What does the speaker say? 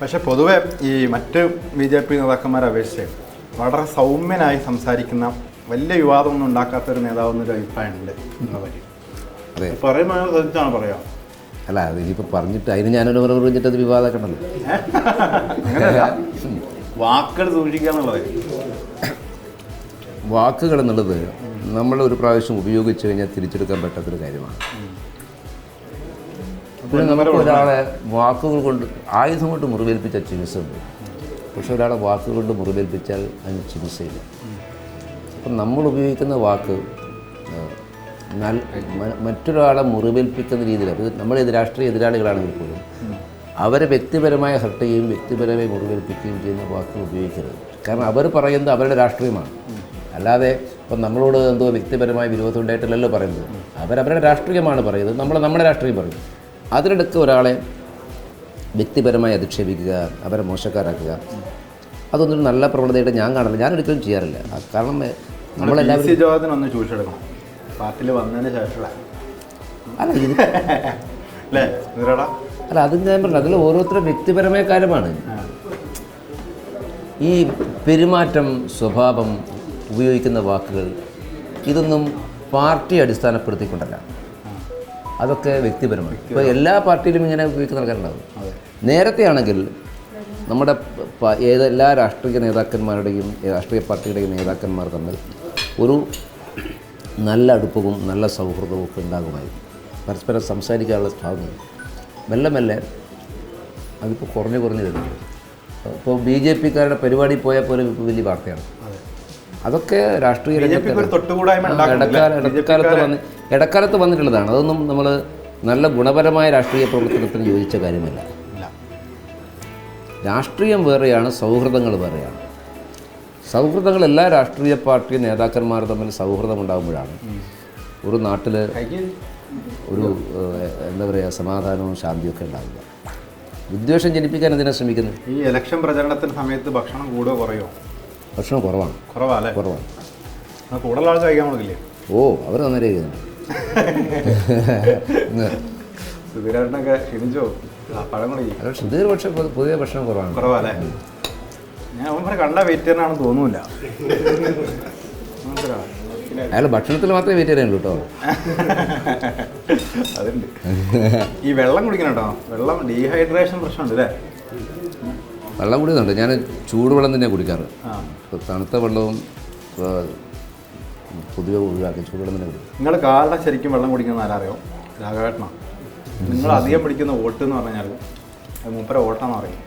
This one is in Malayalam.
പക്ഷെ പൊതുവെ ഈ മറ്റ് ബി ജെ പി നേതാക്കന്മാരെ അപേക്ഷിച്ച് വളരെ സൗമ്യനായി സംസാരിക്കുന്ന വലിയ വിവാദമൊന്നും ഉണ്ടാക്കാത്ത ഒരു നേതാവ് എന്നൊരു അഭിപ്രായമുണ്ട് എന്നുള്ളത്. അതെ. പറയുമ്പോൾ ശ്രദ്ധിച്ചാണ് പറയാം? അല്ല അത് ഇനിയിപ്പോൾ പറഞ്ഞിട്ട് അതിന് ഞാനൊരു മറുപടി പറഞ്ഞിട്ട് അത് വിവാദമാക്കണല്ലോ വാക്കുകൾ സൂക്ഷിക്കുക എന്നുള്ളത്. വാക്കുകൾ എന്നുള്ളത് നമ്മൾ ഒരു പ്രാവശ്യം ഉപയോഗിച്ച് കഴിഞ്ഞാൽ തിരിച്ചെടുക്കാൻ പറ്റാത്തൊരു കാര്യമാണ്. പിന്നെ നമുക്ക് ഒരാളെ വാക്കുകൾ കൊണ്ട് ആയുധം കൊണ്ട് മുറിവേൽപ്പിച്ച ചികിത്സയുണ്ട്. പക്ഷെ ഒരാളെ വാക്കുകൾ കൊണ്ട് മുറിവേൽപ്പിച്ചാൽ അതിന് ചികിത്സയില്ല. അപ്പം നമ്മൾ ഉപയോഗിക്കുന്ന വാക്ക് മറ്റൊരാളെ മുറിവേൽപ്പിക്കുന്ന രീതിയിൽ അത് നമ്മൾ എതിർ രാഷ്ട്രീയ എതിരാളികളാണെങ്കിൽ പോലും അവരെ വ്യക്തിപരമായി ഹർട്ട് ചെയ്യുകയും വ്യക്തിപരമായി മുറിവേൽപ്പിക്കുകയും ചെയ്യുന്ന വാക്കുകൾ ഉപയോഗിക്കരുത്. കാരണം അവർ പറയുന്നത് അവരുടെ രാഷ്ട്രീയമാണ്. അല്ലാതെ ഇപ്പം നമ്മളോട് എന്തോ വ്യക്തിപരമായ വിരോധം ഉണ്ടായിട്ടില്ലല്ലോ പറയുന്നത്. അവരവരുടെ രാഷ്ട്രീയമാണ് പറയുന്നത്. നമ്മൾ നമ്മുടെ രാഷ്ട്രീയം പറയും. അതിനിടയ്ക്ക് ഒരാളെ വ്യക്തിപരമായി അധിക്ഷേപിക്കുക അവരെ മോശക്കാരാക്കുക. അതൊന്നും നല്ല പ്രവണതയായിട്ട് ഞാൻ കാണില്ല ഞാൻ ഒരിക്കലും ചെയ്യാറില്ല. കാരണം നമ്മളെല്ലാവരും പാർട്ടിയിൽ വന്നതിന് ശേഷമുള്ള അല്ല ഇത് ഇവരടാ? അല്ല അത് ഞാൻ പറഞ്ഞു അതിൽ ഓരോരുത്തരും വ്യക്തിപരമായ കാര്യമാണ്. ഈ പെരുമാറ്റം സ്വഭാവം ഉപയോഗിക്കുന്ന വാക്കുകൾ ഇതൊന്നും പാർട്ടി അടിസ്ഥാനപ്പെടുത്തിക്കൊണ്ടല്ല. അതൊക്കെ വ്യക്തിപരമാണ്. ഇപ്പോൾ എല്ലാ പാർട്ടിയിലും ഇങ്ങനെ ഉപയോഗിക്കുന്ന ആൾക്കാരുണ്ടാവും. നേരത്തെ ആണെങ്കിൽ നമ്മുടെ ഏത് എല്ലാ രാഷ്ട്രീയ നേതാക്കന്മാരുടെയും രാഷ്ട്രീയ പാർട്ടിയുടെയും നേതാക്കന്മാർ തമ്മിൽ ഒരു നല്ല അടുപ്പവും നല്ല സൗഹൃദവും ഒക്കെ ഉണ്ടാകുമായിരുന്നു പരസ്പരം സംസാരിക്കാനുള്ള സ്ഥാപനം മെല്ലെ മെല്ലെ അതിപ്പോൾ കുറഞ്ഞു കുറഞ്ഞു വരുന്നുണ്ട് ഇപ്പോൾ ബി ജെ പിക്കാരുടെ പരിപാടി പോയാൽ പോലും വലിയ വാർത്തയാണ്. അതൊക്കെ രാഷ്ട്രീയ ഇടക്കാലത്ത് വന്ന് ഇടക്കാലത്ത് വന്നിട്ടുള്ളതാണ്. അതൊന്നും നമ്മൾ നല്ല ഗുണപരമായ രാഷ്ട്രീയ പ്രവർത്തനത്തിന് യോജിച്ച കാര്യമല്ല. രാഷ്ട്രീയം വേറെയാണ് സൗഹൃദങ്ങൾ വേറെയാണ്. സൗഹൃദങ്ങൾ എല്ലാ രാഷ്ട്രീയ പാർട്ടി നേതാക്കന്മാർ തമ്മിൽ സൗഹൃദം ഉണ്ടാകുമ്പോഴാണ് ഒരു നാട്ടിൽ ഒരു എന്താ പറയുക സമാധാനവും ശാന്തിയും ഒക്കെ ഉണ്ടാകുക വിദ്വേഷം ജനിപ്പിക്കാൻ എന്തിനാണ് ശ്രമിക്കുന്നത്? ഈ ഇലക്ഷൻ പ്രചരണത്തിന് സമയത്ത് ഭക്ഷണം കൂടുകയോ കുറയോ? ഭക്ഷണം കുറവാണ്. കുറവാണ്. കുറവാണ് കൂടുതൽ ആൾ കഴിക്കാൻ കൊടുക്കില്ലേ ഓ അവർ നന്നായി ചെയ്യുന്നുണ്ട് സുധീരേട്ടനൊക്കെ ക്ഷണിച്ചോ? പഴം കുടിക്കും. സുധീർ പക്ഷേ പുതിയ ഭക്ഷണം കുറവാണ്. കുറവല്ലേ? ഞാൻ അവൻ കണ്ട വെയിറ്ററിനാണെന്ന് തോന്നൂല? അയാൾ ഭക്ഷണത്തിൽ മാത്രമേ വെയിറ്റ് ചെയ്യാനുള്ളൂ കേട്ടോ. അതുണ്ട്. ഈ വെള്ളം കുടിക്കണം കേട്ടോ. വെള്ളം ഡീഹൈഡ്രേഷൻ പ്രശ്നമുണ്ട് അല്ലേ? വെള്ളം കുടിക്കുന്നുണ്ട്. ഞാൻ ചൂടുവെള്ളം തന്നെ കുടിക്കാറ്. തണുത്ത വെള്ളവും പുതിയ പൊതുവെ ഒഴിവാക്കി ചൂടുവെള്ളം തന്നെ കുടിക്കും നിങ്ങൾ കാലിലെ ശരിക്കും വെള്ളം കുടിക്കുന്ന ആരാറിയോ? രാഘവേട്ടനാണ് നിങ്ങൾ അധികം പിടിക്കുന്ന വോട്ട് എന്ന് പറഞ്ഞാൽ അത് മൂപ്പര ഓട്ടാന്ന് പറയും.